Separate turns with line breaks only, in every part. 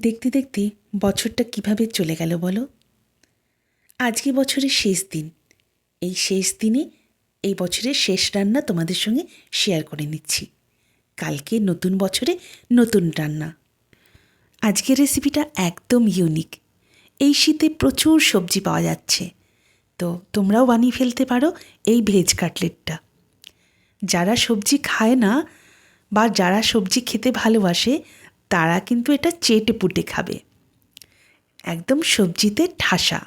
দেখতে দেখতে বছরটা কীভাবে চলে গেল বলো? আজকে বছরের শেষ দিন। এই শেষ দিনে এই বছরের শেষ রান্না তোমাদের সঙ্গে শেয়ার করে নিচ্ছি। কালকে নতুন বছরে নতুন রান্না। আজকের রেসিপিটা একদম ইউনিক এই শীতে প্রচুর সবজি পাওয়া যাচ্ছে। তো তোমরাও বানিয়ে ফেলতে পারো এই ভেজ কাটলেটটা যারা সবজি খায় না বা যারা সবজি খেতে ভালোবাসে তারা কিন্তু এটা চেটে পুটে খাবে। একদম সবজিতে ঠাসা।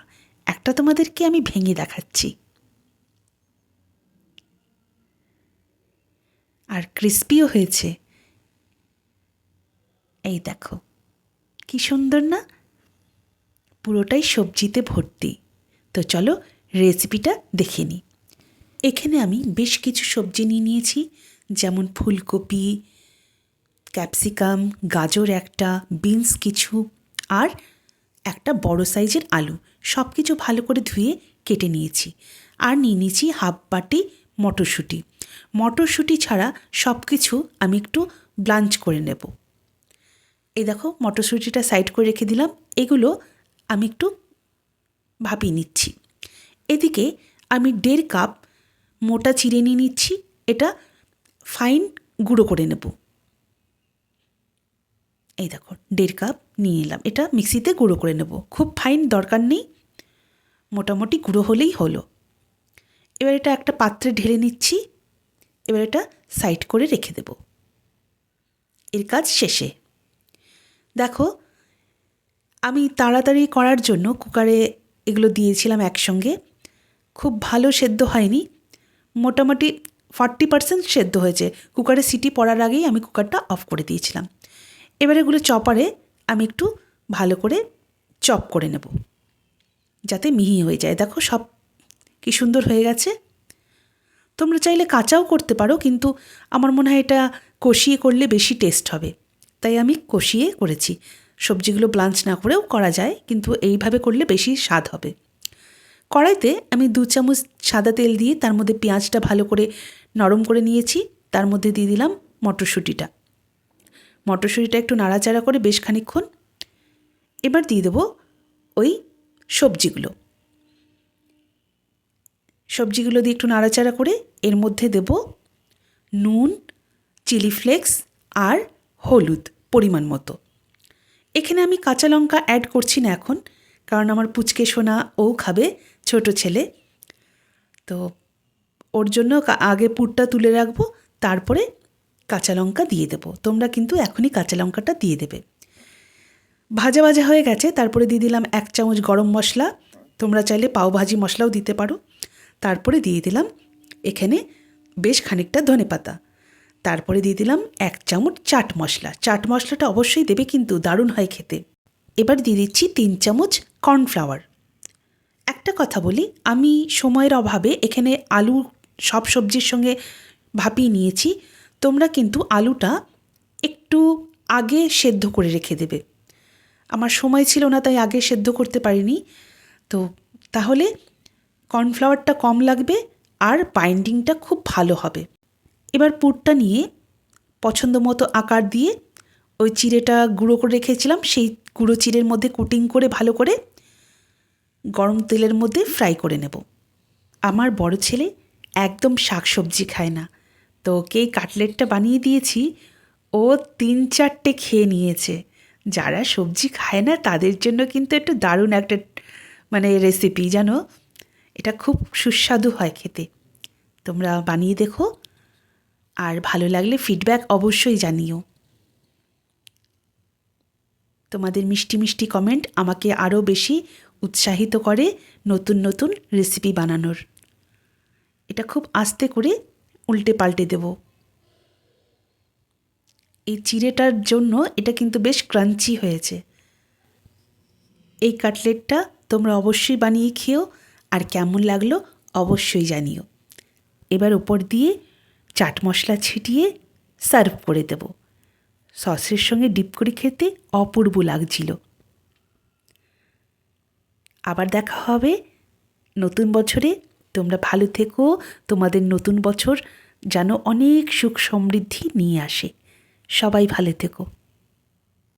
একটা তোমাদেরকে আমি ভেঙে দেখাচ্ছি। আর ক্রিস্পিও হয়েছে। এই দেখো, কি সুন্দর না? পুরোটাই সবজিতে ভর্তি। তো চলো রেসিপিটা দেখে নিই এখানে আমি বেশ কিছু সবজি নিয়ে নিয়েছি, যেমন ফুলকপি ক্যাপসিকাম, গাজর একটা, বিনস কিছু, আর একটা বড় সাইজের আলু। সব কিছু ভালো করে ধুয়ে কেটে নিয়েছি। আর নিয়ে নিয়েছি হাফ বাটি মটরশুঁটি। মটরশুঁটি ছাড়া সব কিছু আমি একটু ব্লাঞ্চ করে নেব। এই দেখো, মটরশুঁটিটা সাইড করে রেখে দিলাম। এগুলো আমি একটু ভাপিয়ে নিচ্ছি। এদিকে আমি দেড় কাপ মোটা চিড়ে নিয়ে নিচ্ছি। এটা ফাইন গুঁড়ো করে নেব। এই দেখো, দেড় কাপ নিয়ে এলাম। এটা মিক্সিতে গুঁড়ো করে নেব। খুব ফাইন দরকার নেই। মোটামুটি গুঁড়ো হলেই হলো। এবার এটা একটা পাত্রে ঢেলে নিচ্ছি। এবার এটা সাইড করে রেখে দেব। এর কাজ শেষে। দেখো, আমি তাড়াতাড়ি করার জন্য কুকারে এগুলো দিয়েছিলাম একসঙ্গে। খুব ভালো সেদ্ধ হয়নি। মোটামুটি ফর্টি পার্সেন্ট সেদ্ধ হয়েছে। কুকারে সিটি পড়ার আগেই আমি কুকারটা অফ করে দিয়েছিলাম। এবার এগুলো চপারে আমি একটু ভালো করে চপ করে নেব, যাতে মিহি হয়ে যায়। দেখো সব কি সুন্দর হয়ে গেছে। তোমরা চাইলে কাঁচাও করতে পারো, কিন্তু আমার মনে হয় এটা কষিয়ে করলে বেশি টেস্ট হবে। তাই আমি কষিয়ে করেছি। সবজিগুলো ব্লাঞ্চ না করেও করা যায়, কিন্তু এইভাবে করলে বেশি স্বাদ হবে। কড়াইতে আমি দু চামচ সাদা তেল দিয়ে তার মধ্যে পেঁয়াজটা ভালো করে নরম করে নিয়েছি। তার মধ্যে দিয়ে দিলাম মটরশুঁটিটা। মটরশুঁটিটা একটু নাড়াচাড়া করে বেশ খানিক্ষণ এবার দিয়ে দেবো ওই সবজিগুলো। সবজিগুলো দিয়ে একটু নাড়াচাড়া করে এর মধ্যে দেব নুন, চিলি ফ্লেক্স আর হলুদ পরিমাণ মতো। এখানে আমি কাঁচা লঙ্কা অ্যাড করছি না এখন, কারণ আমার পুচকে সোনা ও খাবে, ছোট ছেলে। তো ওর জন্য আগে পুরটা তুলে রাখব, তারপরে কাঁচা লঙ্কা দিয়ে দেবো। তোমরা কিন্তু এখনই কাঁচা লঙ্কাটা দিয়ে দেবে। ভাজা ভাজা হয়ে গেছে, তারপরে দিয়ে দিলাম এক চামচ গরম মশলা। তোমরা চাইলে পাওভাজি মশলাও দিতে পারো। তারপরে দিয়ে দিলাম এখানে বেশ খানিকটা ধনে পাতা। তারপরে দিয়ে দিলাম এক চামচ চাট মশলা। চাট মশলাটা অবশ্যই দেবে কিন্তু দারুণ হয় খেতে। এবার দিয়ে দিচ্ছি তিন চামচ কর্নফ্লাওয়ার। একটা কথা বলি, আমি সময়ের অভাবে এখানে আলু সব সবজির সঙ্গে ভাপিয়ে নিয়েছি। তোমরা কিন্তু আলুটা একটু আগে সেদ্ধ করে রেখে দেবে। আমার সময় ছিল না, তাই আগে সেদ্ধ করতে পারিনি। তো তাহলে কর্নফ্লাওয়ারটা কম লাগবে আর বাইন্ডিংটা খুব ভালো হবে। এবার পুরটা নিয়ে পছন্দ মতো আকার দিয়ে ওই চিড়েটা গুঁড়ো করে রেখেছিলাম, সেই গুঁড়ো চিড়ের মধ্যে কুটিং করে ভালো করে গরম তেলের মধ্যে ফ্রাই করে নেব। আমার বড় ছেলে একদম শাক সবজি খায় না। তো এই কাটলেটটা বানিয়ে দিয়েছি। ও তিন চারটে খেয়ে নিয়েছে। যারা সবজি খায় না, তাদের জন্য কিন্তু একটু দারুণ একটা মানে রেসিপি জানো? এটা খুব সুস্বাদু হয় খেতে। তোমরা বানিয়ে দেখো। আর ভালো লাগলে ফিডব্যাক অবশ্যই জানিও। তোমাদের মিষ্টি মিষ্টি কমেন্ট আমাকে আরও বেশি উৎসাহিত করে নতুন নতুন রেসিপি বানানোর। এটা খুব আস্তে করে উল্টে পাল্টে দেব। এই চিড়েটার জন্য এটা কিন্তু বেশ ক্রাঞ্চি হয়েছে। এই কাটলেটটা তোমরা অবশ্যই বানিয়ে খেও, আর কেমন লাগল অবশ্যই জানিও। এবার ওপর দিয়ে চাট মশলা ছিটিয়ে সার্ভ করে দেব। সসের সঙ্গে ডিপ করে খেতে অপূর্ব লাগছিল। আবার দেখা হবে নতুন বছরে তোমরা ভালো থেকো, তোমাদের নতুন বছর যেন অনেক সুখ সমৃদ্ধি নিয়ে আসে। সবাই ভালো থেকো।